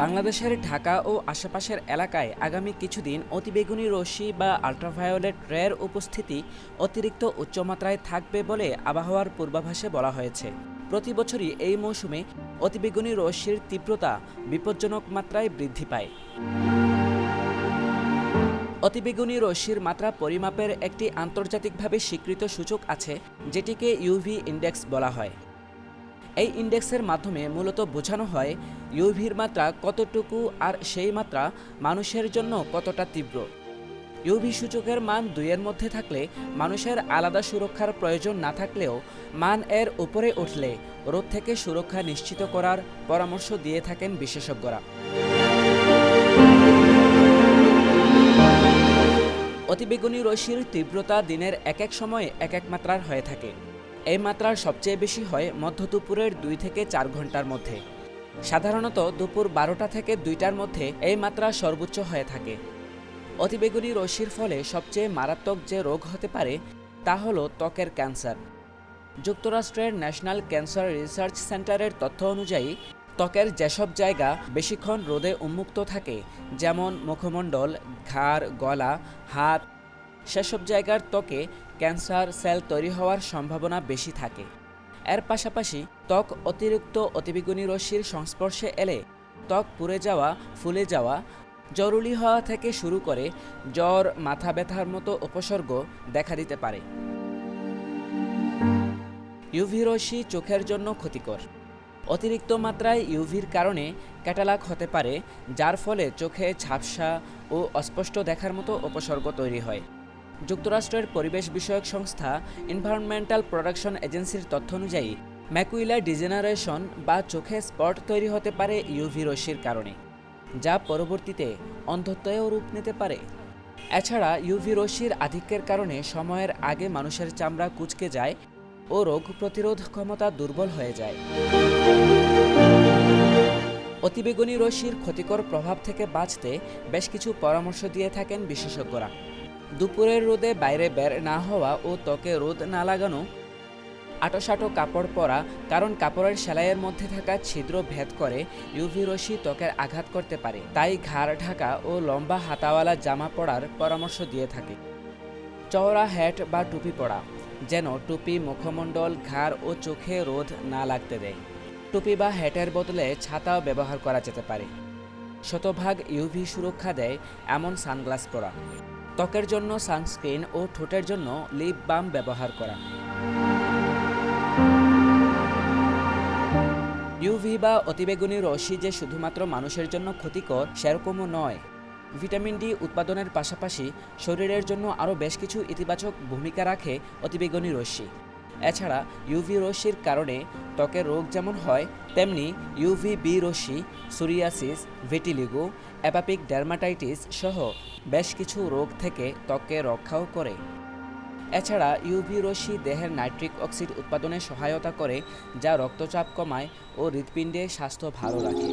বাংলাদেশের ঢাকা ও আশেপাশের এলাকায় আগামী কিছুদিন অতিবেগুনি রশ্মি বা আল্ট্রাভায়োলেট রের উপস্থিতি অতিরিক্ত উচ্চমাত্রায় থাকবে বলে আবহাওয়ার পূর্বাভাসে বলা হয়েছে। প্রতি বছরই এই মৌসুমে অতিবেগুনি রশ্মির তীব্রতা বিপজ্জনক মাত্রায় বৃদ্ধি পায়। অতিবেগুনি রশ্মির মাত্রা পরিমাপের একটি আন্তর্জাতিকভাবে স্বীকৃত সূচক আছে, যেটিকে ইউভি ইন্ডেক্স বলা হয়। এই ইন্ডেক্সের মাধ্যমে মূলত বোঝানো হয় ইউভির মাত্রা কতটুকু আর সেই মাত্রা মানুষের জন্য কতটা তীব্র। ইউভি সূচকের মান দুইয়ের মধ্যে থাকলে মানুষের আলাদা সুরক্ষার প্রয়োজন না থাকলেও মান এর উপরে উঠলে রোদ থেকে সুরক্ষা নিশ্চিত করার পরামর্শ দিয়ে থাকেন বিশেষজ্ঞরা। অতিবেগুনি রশ্মির তীব্রতা দিনের এক এক সময়ে এক এক মাত্রার হয়ে থাকে। এই মাত্রার সবচেয়ে বেশি হয় মধ্য দুপুরের দুই থেকে চার ঘণ্টার মধ্যে। সাধারণত দুপুর বারোটা থেকে দুইটার মধ্যে এই মাত্রা সর্বোচ্চ হয়ে থাকে। অতিবেগুনি রশ্মির ফলে সবচেয়ে মারাত্মক যে রোগ হতে পারে, তা হল ত্বকের ক্যান্সার। যুক্তরাষ্ট্রের ন্যাশনাল ক্যান্সার রিসার্চ সেন্টারের তথ্য অনুযায়ী, ত্বকের যেসব জায়গা বেশিক্ষণ রোদে উন্মুক্ত থাকে, যেমন মুখমণ্ডল, ঘাড়, গলা, হাত সেসব জায়গার ত্বকে ক্যান্সার সেল তৈরি হওয়ার সম্ভাবনা বেশি থাকে। এর পাশাপাশি ত্বক অতিরিক্ত অতিবেগুনি রশ্মির সংস্পর্শে এলে ত্বক পুড়ে যাওয়া, ফুলে যাওয়া, জরুরি হওয়া থেকে শুরু করে জ্বর, মাথা ব্যথার মতো উপসর্গ দেখা দিতে পারে। ইউভি রশ্মি চোখের জন্য ক্ষতিকর। অতিরিক্ত মাত্রায় ইউভির কারণে ক্যাটালাক হতে পারে, যার ফলে চোখে ঝাপসা ও অস্পষ্ট দেখার মতো উপসর্গ তৈরি হয়। যুক্তরাষ্ট্রের পরিবেশ বিষয়ক সংস্থা এনভায়রনমেন্টাল প্রোডাকশন এজেন্সির তথ্য অনুযায়ী, ম্যাকুইলা ডিজেনারেশন বা চোখে স্পট তৈরি হতে পারে ইউভি রশ্মির কারণে, যা পরবর্তীতে অন্ধত্বয়েও রূপ নিতে পারে। এছাড়া, ইউভি রশ্মির আধিক্যের কারণে সময়ের আগে মানুষের চামড়া কুচকে যায় ও রোগ প্রতিরোধ ক্ষমতা দুর্বল হয়ে যায়। অতিবেগুনি রশ্মির ক্ষতিকর প্রভাব থেকে বাঁচতে বেশ কিছু পরামর্শ দিয়ে থাকেন বিশেষজ্ঞরা। দুপুরের রোদে বাইরে বের না হওয়া ও ত্বকে রোদ না লাগানো, আটোসাটো কাপড় পরা, কারণ কাপড়ের সেলাইয়ের মধ্যে থাকা ছিদ্র ভেদ করে ইউভি রশ্মি ত্বকের আঘাত করতে পারে। তাই ঘাড় ঢাকা ও লম্বা হাতাওয়ালা জামা পরার পরামর্শ দিয়ে থাকে। চওড়া হ্যাট বা টুপি পরা, যেন টুপি, মুখমণ্ডল, ঘাড় ও চোখে রোদ না লাগতে দেয়। টুপি বা হ্যাটের বদলে ছাতাও ব্যবহার করা যেতে পারে। শতভাগ ইউভি সুরক্ষা দেয় এমন সানগ্লাস পরা। ত্বকের জন্য সানস্ক্রিন ও ঠোঁটের জন্য লিপ বাম ব্যবহার করা। ইউভি বা অতিবেগুনি রশ্মি যে শুধুমাত্র মানুষের জন্য ক্ষতিকর, সেরকমও নয়। ভিটামিন ডি উৎপাদনের পাশাপাশি শরীরের জন্য আরও বেশ কিছু ইতিবাচক ভূমিকা রাখে অতিবেগুনি রশ্মি। এছাড়া ইউভি রশ্মির কারণে ত্বকের রোগ যেমন হয়, তেমনি ইউভি বি রশ্মি সুরিয়াসিস ভিটিলিগো অ্যাপাপিক ডার্মাটাইটিস সহ বেশ কিছু রোগ থেকে ত্বককে রক্ষাও করে। এছাড়া ইউভি রশ্মি দেহের নাইট্রিক অক্সিড উৎপাদনে সহায়তা করে, যা রক্তচাপ কমায় ও হৃৎপিণ্ডে স্বাস্থ্য ভালো রাখে।